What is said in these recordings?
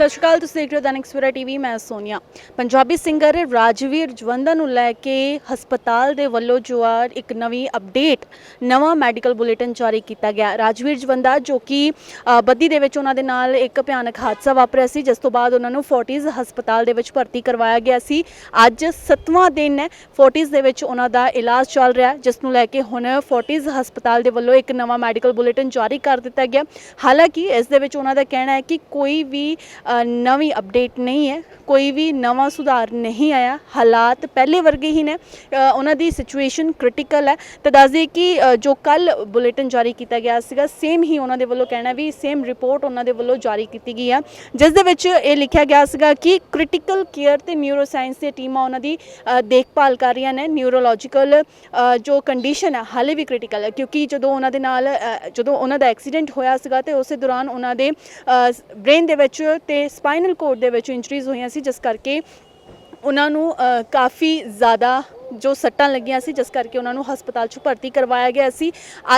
ਸਤਿ ਸ਼੍ਰੀ ਅਕਾਲ ਤੁਸੀਂ ਦੇਖ ਰਹੇ ਹੋ ਦੈਨਿਕ ਸਵੇਰਾ ਟੀਵੀ ਮੈਂ ਸੋਨੀਆ। ਪੰਜਾਬੀ ਸਿੰਗਰ ਰਾਜਵੀਰ ਜਵੰਦਾ ਨੂੰ ਲੈ ਕੇ ਹਸਪਤਾਲ ਦੇ ਵੱਲੋਂ ਜੋ ਆ ਇੱਕ ਨਵੀਂ ਅਪਡੇਟ ਨਵਾਂ ਮੈਡੀਕਲ ਬੁਲੇਟਿਨ ਜਾਰੀ ਕੀਤਾ ਗਿਆ। ਰਾਜਵੀਰ ਜਵੰਦਾ ਜੋ ਕਿ ਅ, ਬੱਦੀ ਦੇ ਵਿੱਚ ਉਹਨਾਂ ਦੇ ਨਾਲ ਇੱਕ ਭਿਆਨਕ ਹਾਦਸਾ ਵਾਪਰਿਆ ਸੀ ਜਿਸ ਤੋਂ ਬਾਅਦ ਉਹਨਾਂ ਨੂੰ ਫੋਰਟਿਸ ਹਸਪਤਾਲ ਦੇ ਵਿੱਚ ਭਰਤੀ ਕਰਵਾਇਆ ਗਿਆ ਸੀ। ਅੱਜ 7ਵਾਂ ਦਿਨ ਹੈ ਫੋਰਟਿਸ ਦੇ ਵਿੱਚ ਉਹਨਾਂ ਦਾ ਇਲਾਜ ਚੱਲ ਰਿਹਾ ਹੈ, ਜਿਸ ਨੂੰ ਲੈ ਕੇ ਹੁਣ ਫੋਰਟਿਸ ਹਸਪਤਾਲ ਦੇ ਵੱਲੋਂ ਇੱਕ ਨਵਾਂ ਮੈਡੀਕਲ ਬੁਲੇਟਿਨ ਜਾਰੀ ਕਰ ਦਿੱਤਾ ਗਿਆ। ਹਾਲਾਂਕਿ ਇਸ ਦੇ ਵਿੱਚ ਉਹਨਾਂ ਦਾ ਕਹਿਣਾ ਹੈ ਕਿ ਕੋਈ ਵੀ ਅ, ਨਵੀਂ ਅਪਡੇਟ ਨਹੀਂ ਹੈ। ਕੋਈ ਵੀ ਨਵਾਂ ਸੁਧਾਰ ਨਹੀਂ ਆਇਆ। ਹਾਲਾਤ ਪਹਿਲੇ ਵਰਗੇ ਹੀ ਨੇ। ਉਹਨਾਂ ਦੀ ਸਿਚੁਏਸ਼ਨ ਕ੍ਰਿਟੀਕਲ ਹੈ। ਤਾਂ ਦੱਸ ਦਈਏ ਕਿ ਜੋ ਕੱਲ ਬੁਲੇਟਿਨ ਜਾਰੀ ਕੀਤਾ ਗਿਆ ਸੀਗਾ ਸੇਮ ਹੀ ਉਹਨਾਂ ਦੇ ਵੱਲੋਂ ਕਹਿਣਾ ਵੀ ਸੇਮ ਰਿਪੋਰਟ ਉਹਨਾਂ ਦੇ ਵੱਲੋਂ ਜਾਰੀ ਕੀਤੀ ਗਈ ਹੈ ਜਿਸ ਦੇ ਵਿੱਚ ਇਹ ਲਿਖਿਆ ਗਿਆ ਸੀਗਾ ਕਿ ਕ੍ਰਿਟੀਕਲ ਕੇਅਰ ਤੇ ਨਿਊਰੋ ਸਾਇੰਸ ਦੀਆਂ ਟੀਮਾਂ ਉਹਨਾਂ ਦੀ ਦੇਖਭਾਲ ਕਰ ਰਹੀਆਂ ਨੇ। ਨਿਊਰੋਲੋਜੀਕਲ ਜੋ ਕੰਡੀਸ਼ਨ ਹੈ ਹਾਲੇ ਵੀ ਕ੍ਰਿਟੀਕਲ ਹੈ ਕਿਉਂਕਿ ਜਦੋਂ ਉਹਨਾਂ ਦੇ ਨਾਲ ਜਦੋਂ ਉਹਨਾਂ ਦਾ ਐਕਸੀਡੈਂਟ ਹੋਇਆ ਸੀਗਾ ਤੇ ਉਸੇ ਦੌਰਾਨ ਉਹਨਾਂ ਦੇ ਬ੍ਰੇਨ ਦੇ ਵਿੱਚ ਤੇ ਸਪਾਈਨਲ ਕੋਰਡ ਦੇ ਵਿੱਚ ਇੰਜਰੀਜ਼ ਹੋਈਆਂ ਸੀ ਜਿਸ ਕਰਕੇ ਉਹਨਾਂ ਨੂੰ ਅ, ਕਾਫੀ ਜ਼ਿਆਦਾ ਜੋ ਸੱਟਾਂ ਲੱਗੀਆਂ ਸੀ, ਜਿਸ ਕਰਕੇ ਉਹਨਾਂ ਨੂੰ ਹਸਪਤਾਲ 'ਚ ਭਰਤੀ ਕਰਵਾਇਆ ਗਿਆ ਸੀ।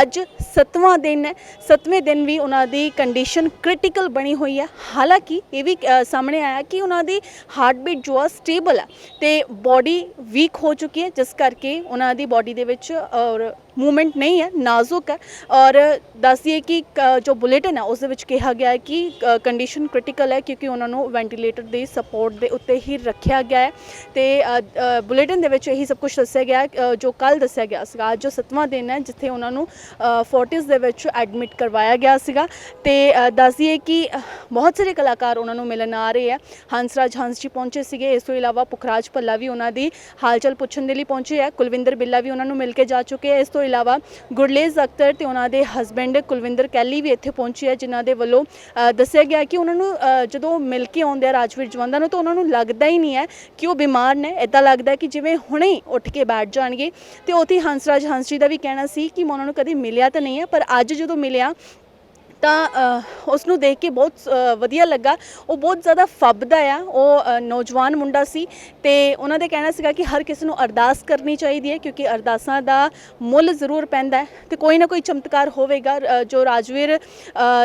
ਅੱਜ 7ਵਾਂ ਦਿਨ ਹੈ 7ਵੇਂ ਦਿਨ ਵੀ ਉਹਨਾਂ ਦੀ ਕੰਡੀਸ਼ਨ ਕ੍ਰਿਟੀਕਲ ਬਣੀ ਹੋਈ ਹੈ। ਹਾਲਾਂਕਿ ਇਹ ਵੀ ਸਾਹਮਣੇ ਆਇਆ ਕਿ ਉਹਨਾਂ ਦੀ ਹਾਰਟ ਬੀਟ ਜੋ ਆ ਸਟੇਬਲ ਹੈ ਤੇ ਬਾਡੀ ਵੀਕ ਹੋ ਚੁੱਕੀ ਹੈ, ਜਿਸ ਕਰਕੇ ਉਹਨਾਂ ਦੀ ਬਾਡੀ ਦੇ ਵਿੱਚ ਔਰ ਮੂਵਮੈਂਟ ਨਹੀਂ ਹੈ, ਨਾਜ਼ੁਕ ਹੈ। ਔਰ ਦੱਸੀਏ ਕਿ, ਕ- ਜੋ ਬੁਲੇਟਿਨ ਹੈ, ਉਸ ਦੇ ਵਿੱਚ ਕਿਹਾ ਗਿਆ ਹੈ ਕਿ ਕੰਡੀਸ਼ਨ ਕ੍ਰਿਟੀਕਲ ਹੈ, ਕਿਉਂਕਿ ਉਹਨਾਂ ਨੂੰ ਵੈਂਟੀਲੇਟਰ ਦੀ ਸਪੋਰਟ ਦੇ ਉੱਤੇ ਹੀ ਰੱਖਿਆ ਗਿਆ ਹੈ। ਤੇ ਬੁਲੇਟਿਨ ਦੇ ਵਿੱਚ ਇਹੀ ਸਭ ਕੁਝ ਦੱਸਿਆ ਗਿਆ ਜੋ ਕੱਲ ਦੱਸਿਆ ਗਿਆ ਸੀਗਾ ਅੱਜ ਜੋ 7ਵਾਂ ਦਿਨ ਹੈ ਜਿੱਥੇ ਉਹਨਾਂ ਨੂੰ ਫੋਰਟਿਸ ਦੇ ਵਿੱਚ ਐਡਮਿਟ ਕਰਵਾਇਆ ਗਿਆ ਸੀਗਾ। ਤੇ ਅ, ਦੱਸ ਦਈਏ ਕਿ ਬਹੁਤ ਸਾਰੇ ਕਲਾਕਾਰ ਉਹਨਾਂ ਨੂੰ ਮਿਲਣ ਆ ਰਹੇ ਆ। ਹੰਸਰਾਜ ਹੰਸ ਜੀ ਪਹੁੰਚੇ ਸੀਗੇ ਇਸ ਤੋਂ ਇਲਾਵਾ ਪੁਖਰਾਜ ਭੱਲਾ ਵੀ ਉਹਨਾਂ ਦੀ ਹਾਲਚਲ ਪੁੱਛਣ ਦੇ ਲਈ ਪਹੁੰਚੇ ਆ। ਕੁਲਵਿੰਦਰ ਬਿੱਲਾ ਵੀ ਉਹਨਾਂ ਨੂੰ ਮਿਲ ਕੇ ਜਾ ਚੁੱਕੇ ਆ। ਇਸ ਤੋਂ ਇਲਾਵਾ ਗੁਰਲੇਜ਼ ਅਖਤਰ ਤੇ ਉਹਨਾਂ ਦੇ ਹਸਬੈਂਡ ਕੁਲਵਿੰਦਰ ਕੈਲੀ ਵੀ ਇੱਥੇ ਪਹੁੰਚੇ ਆ ਜਿਨ੍ਹਾਂ ਦੇ ਵੱਲੋਂ ਦੱਸਿਆ ਗਿਆ ਕਿ ਉਹਨਾਂ ਨੂੰ ਜਦੋਂ ਮਿਲ ਕੇ ਆਉਂਦੇ ਆ ਰਾਜਵੀਰ ਜਵੰਦਾ ਨੂੰ ਤਾਂ ਉਹਨਾਂ ਨੂੰ ਲੱਗਦਾ ਹੀ ਨਹੀਂ ਹੈ ਕਿ ਉਹ ਬਿਮਾਰ ਨੇ। ਇਦਾਂ ਲੱਗਦਾ ਕਿ ਜਿਵੇਂ ਹੁਣੇ ਉੱਠ ਕੇ ਬੈਠ ਜਾਣਗੇ। ਤੇ ਉੱਥੇ ਹੰਸਰਾਜ ਹੰਸ ਜੀ ਦਾ ਵੀ ਕਹਿਣਾ ਸੀ ਕਿ ਮੈਂ ਉਹਨਾਂ ਨੂੰ ਕਦੇ ਮਿਲਿਆ ਤਾਂ ਨਹੀਂ ਹੈ ਪਰ ਅੱਜ ਜਦੋਂ ਮਿਲਿਆ ਤਾਂ ਉਸ ਨੂੰ ਦੇਖ ਕੇ ਬਹੁਤ ਵਧੀਆ ਲੱਗਾ। ਉਹ ਬਹੁਤ ਜ਼ਿਆਦਾ ਫੱਬਦਾ ਆ। ਉਹ ਨੌਜਵਾਨ ਮੁੰਡਾ ਸੀ ਤੇ ਉਹਨਾਂ ਦੇ ਕਹਿਣਾ ਸੀਗਾ ਕਿ ਹਰ ਕਿਸੇ ਨੂੰ ਅਰਦਾਸ ਕਰਨੀ ਚਾਹੀਦੀ ਹੈ ਕਿਉਂਕਿ ਅਰਦਾਸਾਂ ਦਾ ਮੁੱਲ ਜ਼ਰੂਰ ਪੈਂਦਾ ਹੈ। ਤੇ ਕੋਈ ਨਾ ਕੋਈ ਚਮਤਕਾਰ ਹੋਵੇਗਾ। ਜੋ ਰਾਜਵੀਰ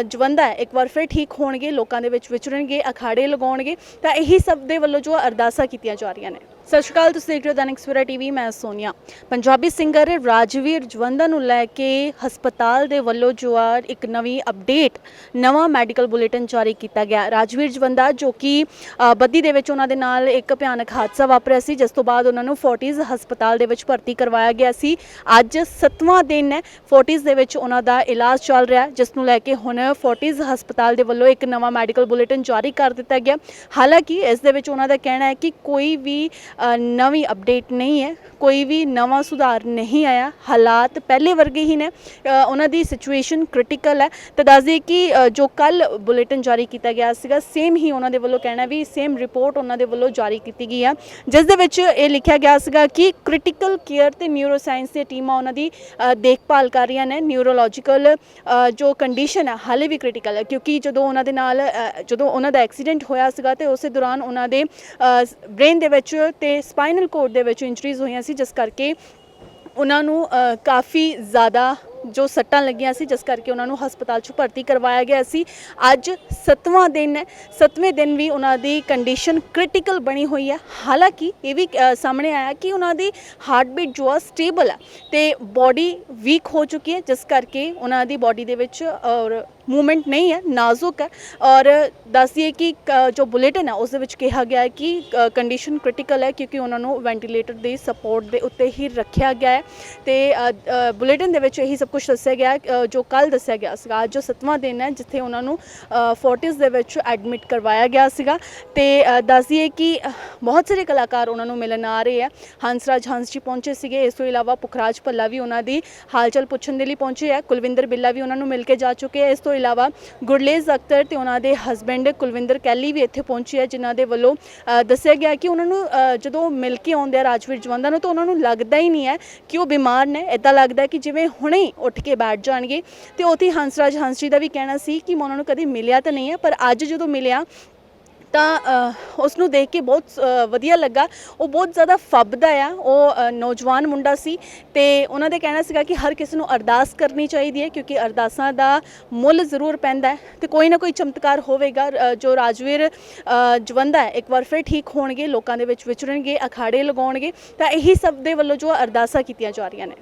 ਜਵੰਦਾ ਹੈ, ਇੱਕ ਵਾਰ ਫਿਰ ਠੀਕ ਹੋਣਗੇ, ਲੋਕਾਂ ਦੇ ਵਿੱਚ ਵਿਚਰਨਗੇ, ਅਖਾੜੇ ਲਗਾਉਣਗੇ, ਤਾਂ ਇਹੀ ਸਭ ਦੇ ਵੱਲੋਂ ਜੋ ਅਰਦਾਸਾਂ ਕੀਤੀਆਂ ਜਾ ਰਹੀਆਂ ਨੇ। ਸਤਿ ਸ਼੍ਰੀ ਅਕਾਲ ਤੁਸੀਂ ਦੇਖ ਰਹੇ ਹੋ ਦੈਨਿਕ ਸਵੇਰਾ ਟੀਵੀ ਮੈਂ ਸੋਨੀਆ। ਪੰਜਾਬੀ ਸਿੰਗਰ ਰਾਜਵੀਰ ਜਵੰਦਾ ਨੂੰ ਲੈ ਕੇ ਹਸਪਤਾਲ ਦੇ ਵੱਲੋਂ ਜੋ ਆ ਇੱਕ ਨਵੀਂ ਅਪਡੇਟ ਨਵਾਂ ਮੈਡੀਕਲ ਬੁਲੇਟਿਨ ਜਾਰੀ ਕੀਤਾ ਗਿਆ। ਰਾਜਵੀਰ ਜਵੰਦਾ ਜੋ ਕਿ ਅ, ਬੱਦੀ ਦੇ ਵਿੱਚ ਉਹਨਾਂ ਦੇ ਨਾਲ ਇੱਕ ਭਿਆਨਕ ਹਾਦਸਾ ਵਾਪਰਿਆ ਸੀ ਜਿਸ ਤੋਂ ਬਾਅਦ ਉਹਨਾਂ ਨੂੰ ਫੋਰਟਿਸ ਹਸਪਤਾਲ ਦੇ ਵਿੱਚ ਭਰਤੀ ਕਰਵਾਇਆ ਗਿਆ ਸੀ। ਅੱਜ 7ਵਾਂ ਦਿਨ ਹੈ ਫੋਰਟਿਸ ਦੇ ਵਿੱਚ ਉਹਨਾਂ ਦਾ ਇਲਾਜ ਚੱਲ ਰਿਹਾ ਜਿਸ ਨੂੰ ਲੈ ਕੇ ਹੁਣ ਫੋਰਟਿਸ ਹਸਪਤਾਲ ਦੇ ਵੱਲੋਂ ਇੱਕ ਨਵਾਂ ਮੈਡੀਕਲ ਬੁਲੇਟਿਨ ਜਾਰੀ ਕਰ ਦਿੱਤਾ ਗਿਆ। ਹਾਲਾਂਕਿ ਇਸ ਦੇ ਵਿੱਚ ਉਹਨਾਂ ਦਾ ਕਹਿਣਾ ਹੈ ਕਿ ਕੋਈ ਵੀ ਨਵੀਂ ਅਪਡੇਟ ਨਹੀਂ ਹੈ। ਕੋਈ ਵੀ ਨਵਾਂ ਸੁਧਾਰ ਨਹੀਂ ਆਇਆ। ਹਾਲਾਤ ਪਹਿਲੇ ਵਰਗੇ ਹੀ ਨੇ। ਉਹਨਾਂ ਦੀ ਸਿਚੁਏਸ਼ਨ ਕ੍ਰਿਟੀਕਲ ਹੈ। ਤਾਂ ਦੱਸ ਦਈਏ ਕਿ ਜੋ ਕੱਲ ਬੁਲੇਟਿਨ ਜਾਰੀ ਕੀਤਾ ਗਿਆ ਸੀਗਾ ਸੇਮ ਹੀ ਉਹਨਾਂ ਦੇ ਵੱਲੋਂ ਕਹਿਣਾ ਵੀ ਸੇਮ ਰਿਪੋਰਟ ਉਹਨਾਂ ਦੇ ਵੱਲੋਂ ਜਾਰੀ ਕੀਤੀ ਗਈ ਹੈ ਜਿਸ ਦੇ ਵਿੱਚ ਇਹ ਲਿਖਿਆ ਗਿਆ ਸੀਗਾ ਕਿ ਕ੍ਰਿਟੀਕਲ ਕੇਅਰ ਤੇ ਨਿਊਰੋ ਸਾਇੰਸ ਦੀਆਂ ਟੀਮਾਂ ਉਹਨਾਂ ਦੀ ਦੇਖਭਾਲ ਕਰ ਰਹੀਆਂ ਨੇ। ਨਿਊਰੋਲੋਜੀਕਲ ਜੋ ਕੰਡੀਸ਼ਨ ਹੈ ਹਾਲੇ ਵੀ ਕ੍ਰਿਟੀਕਲ ਹੈ ਕਿਉਂਕਿ ਜਦੋਂ ਉਹਨਾਂ ਦੇ ਨਾਲ ਜਦੋਂ ਉਹਨਾਂ ਦਾ ਐਕਸੀਡੈਂਟ ਹੋਇਆ ਸੀਗਾ ਤੇ ਉਸੇ ਦੌਰਾਨ ਉਹਨਾਂ ਦੇ ਬ੍ਰੇਨ ਦੇ ਵਿੱਚ ਤੇ ਸਪਾਈਨਲ ਕੋਰਡ ਦੇ ਵਿੱਚ ਇੰਜਰੀਜ਼ ਹੋਈਆਂ ਸੀ, ਜਿਸ ਕਰਕੇ ਉਹਨਾਂ ਨੂੰ ਕਾਫੀ ਜ਼ਿਆਦਾ ਜੋ ਸੱਟਾਂ ਲੱਗੀਆਂ ਸੀ, ਜਿਸ ਕਰਕੇ ਉਹਨਾਂ ਨੂੰ ਹਸਪਤਾਲ 'ਚ ਭਰਤੀ ਕਰਵਾਇਆ ਗਿਆ ਸੀ। ਅੱਜ 7ਵਾਂ ਦਿਨ ਹੈ 7ਵੇਂ ਦਿਨ ਵੀ ਉਹਨਾਂ ਦੀ ਕੰਡੀਸ਼ਨ ਕ੍ਰਿਟੀਕਲ ਬਣੀ ਹੋਈ ਹੈ। ਹਾਲਾਂਕਿ ਇਹ ਵੀ ਸਾਹਮਣੇ ਆਇਆ ਕਿ ਉਹਨਾਂ ਦੀ ਹਾਰਟ ਬੀਟ ਜੋ ਆ ਸਟੇਬਲ ਹੈ ਤੇ ਬਾਡੀ ਵੀਕ ਹੋ ਚੁੱਕੀ ਹੈ, ਜਿਸ ਕਰਕੇ ਉਹਨਾਂ ਦੀ ਬਾਡੀ ਦੇ ਵਿੱਚ ਔਰ ਮੂਵਮੈਂਟ ਨਹੀਂ ਹੈ ਨਾਜ਼ੁਕ ਹੈ। ਔਰ ਦੱਸੀਏ ਕਿ ਕ- ਜੋ ਬੁਲੇਟਿਨ ਹੈ ਉਸ ਦੇ ਵਿੱਚ ਕਿਹਾ ਗਿਆ ਹੈ ਕਿ ਕੰਡੀਸ਼ਨ ਕ੍ਰਿਟੀਕਲ ਹੈ ਕਿਉਂਕਿ ਉਹਨਾਂ ਨੂੰ ਵੈਂਟੀਲੇਟਰ ਦੀ ਸਪੋਰਟ ਦੇ ਉੱਤੇ ਹੀ ਰੱਖਿਆ ਗਿਆ ਹੈ। ਤੇ ਬੁਲੇਟਿਨ ਦੇ ਵਿੱਚ ਇਹੀ ਸਭ ਕੁਝ ਦੱਸਿਆ ਗਿਆ ਜੋ ਕੱਲ ਦੱਸਿਆ ਗਿਆ ਸੀਗਾ। ਅੱਜ ਜੋ 7ਵਾਂ ਦਿਨ ਹੈ ਜਿੱਥੇ ਉਹਨਾਂ ਨੂੰ ਫੋਰਟਿਸ ਦੇ ਵਿੱਚ ਐਡਮਿਟ ਕਰਵਾਇਆ ਗਿਆ ਸੀਗਾ। ਤੇ ਅ, ਕਿ ਬਹੁਤ ਸਾਰੇ ਕਲਾਕਾਰ ਉਹਨਾਂ ਨੂੰ ਮਿਲਣ ਆ ਰਹੇ ਆ ਹੰਸਰਾਜ ਹੰਸ ਜੀ ਪਹੁੰਚੇ ਸੀਗੇ। ਇਸ ਤੋਂ ਇਲਾਵਾ ਪੁਖਰਾਜ ਭੱਲਾ ਵੀ ਉਹਨਾਂ ਦੀ ਹਾਲਚਲ ਪੁੱਛਣ ਦੇ ਲਈ ਪਹੁੰਚੇ ਆ ਕੁਲਵਿੰਦਰ ਬਿੱਲਾ ਵੀ ਉਹਨਾਂ ਨੂੰ ਮਿਲ ਕੇ ਜਾ ਚੁੱਕੇ ਆ ਇਸ ਤੋਂ ਇਲਾਵਾ ਗੁਰਲੇਜ਼ ਅਖਤਰ ਤੇ ਉਹਨਾਂ ਦੇ ਹਸਬੈਂਡ ਕੁਲਵਿੰਦਰ ਕੈਲੀ ਵੀ ਇੱਥੇ ਪਹੁੰਚੇ ਆ, ਜਿਨ੍ਹਾਂ ਦੇ ਵੱਲੋਂ ਦੱਸਿਆ ਗਿਆ ਕਿ ਉਹਨਾਂ ਨੂੰ ਜਦੋਂ ਮਿਲ ਕੇ ਆਉਂਦੇ ਆ ਰਾਜਵੀਰ ਜਵੰਦਾ ਨੂੰ, ਤਾਂ ਉਹਨਾਂ ਨੂੰ ਲੱਗਦਾ ਹੀ ਨਹੀਂ ਹੈ ਕਿ ਉਹ ਬਿਮਾਰ ਨੇ। ਇਦਾਂ ਲੱਗਦਾ ਕਿ ਜਿਵੇਂ ਹੁਣੇ ਹੀ ਉੱਠ ਕੇ ਬੈਠ ਜਾਣਗੇ। ਤੇ ਉੱਥੇ ਹੰਸਰਾਜ ਹੰਸ ਜੀ ਦਾ ਵੀ ਕਹਿਣਾ ਸੀ ਕਿ ਮੈਂ ਉਹਨਾਂ ਨੂੰ ਕਦੇ ਮਿਲਿਆ ਤਾਂ ਨਹੀਂ ਹੈ ਪਰ ਅੱਜ ਜਦੋਂ ਮਿਲਿਆ ਤਾਂ ਉਸ ਨੂੰ ਦੇਖ ਕੇ ਬਹੁਤ ਅ, ਵਧੀਆ ਲੱਗਾ। ਉਹ ਬਹੁਤ ਜ਼ਿਆਦਾ ਫੱਬਦਾ ਆ। ਉਹ ਨੌਜਵਾਨ ਮੁੰਡਾ ਸੀ ਤੇ ਉਹਨਾਂ ਦੇ ਕਹਿਣਾ ਸੀਗਾ ਕਿ ਹਰ ਕਿਸੇ ਨੂੰ ਅਰਦਾਸ ਕਰਨੀ ਚਾਹੀਦੀ ਹੈ ਕਿਉਂਕਿ ਅਰਦਾਸਾਂ ਦਾ ਮੁੱਲ ਜ਼ਰੂਰ ਪੈਂਦਾ ਹੈ। ਤੇ ਕੋਈ ਨਾ ਕੋਈ ਚਮਤਕਾਰ ਹੋਵੇਗਾ। ਜੋ ਰਾਜਵੀਰ ਜਵੰਦਾ ਹੈ ਇੱਕ ਵਾਰ ਫਿਰ ਠੀਕ ਹੋਣਗੇ ਲੋਕਾਂ ਦੇ ਵਿੱਚ ਵਿਚਰਨਗੇ ਅਖਾੜੇ ਲਗਾਉਣਗੇ ਤਾਂ ਇਹੀ ਸਭ ਦੇ ਵੱਲੋਂ ਜੋ ਅਰਦਾਸਾਂ ਕੀਤੀਆਂ ਜਾ ਰਹੀਆਂ ਨੇ।